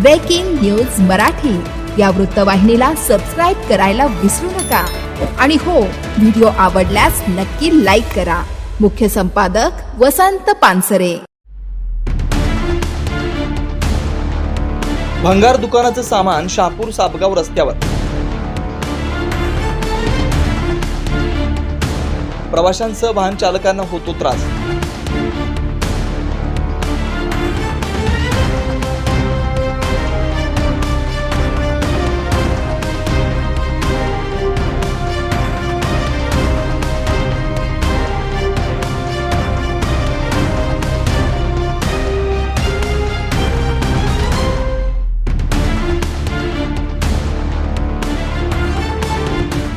Breaking news Marathi या वृत्तवाहिनीला subscribe करायला विसरू नका. आणि हो व्हिडिओ आवडल्यास नक्की लाईक करा. मुख्य संपादक वसंत पानसरे. भंगार दुकानाचं सामान शापूर सापगाव रस्त्यावर. प्रवाशांसह वाहन चालकांना होतो त्रास.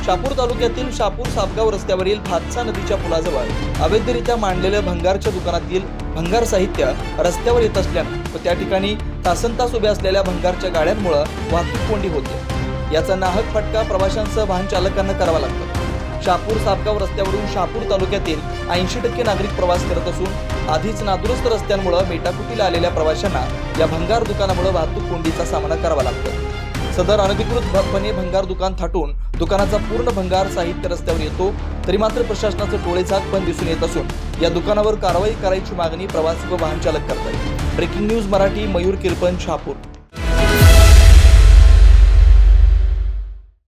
शापूर तालुक्यातील शापूर सापगाव रस्त्यावरील भातसा नदीच्या पुलाजवळ अवैधरित्या मांडलेल्या भंगारच्या दुकानातील भंगार साहित्य रस्त्यावर येत असल्यानं व त्या ठिकाणी तासन तास उभ्या असलेल्या भंगारच्या गाड्यांमुळे वाहतूक कोंडी होते. याचा नाहक फटका प्रवाशांसह वाहन चालकांना करावा लागतो. शापूर सापगाव रस्त्यावरून शापूर तालुक्यातील ऐंशी टक्के नागरिक प्रवास करत असून आधीच नादुरुस्त रस्त्यांमुळे मेटाकुटीला आलेल्या प्रवाशांना या भंगार दुकानामुळे वाहतूक कोंडीचा सामना करावा लागतो. सदर अनधिकृतपणे भंगार दुकान थाटून दुकानाचा पूर्ण भंगार साहित्य रस्त्यावर येतो तरी मात्र प्रशासनाचं डोळेझाक पण दिसून येत असून या दुकानावर कारवाई करायची मागणी प्रवासी व वाहन चालक करतात. Breaking news Marathi Mayur Kirpan Shahapur.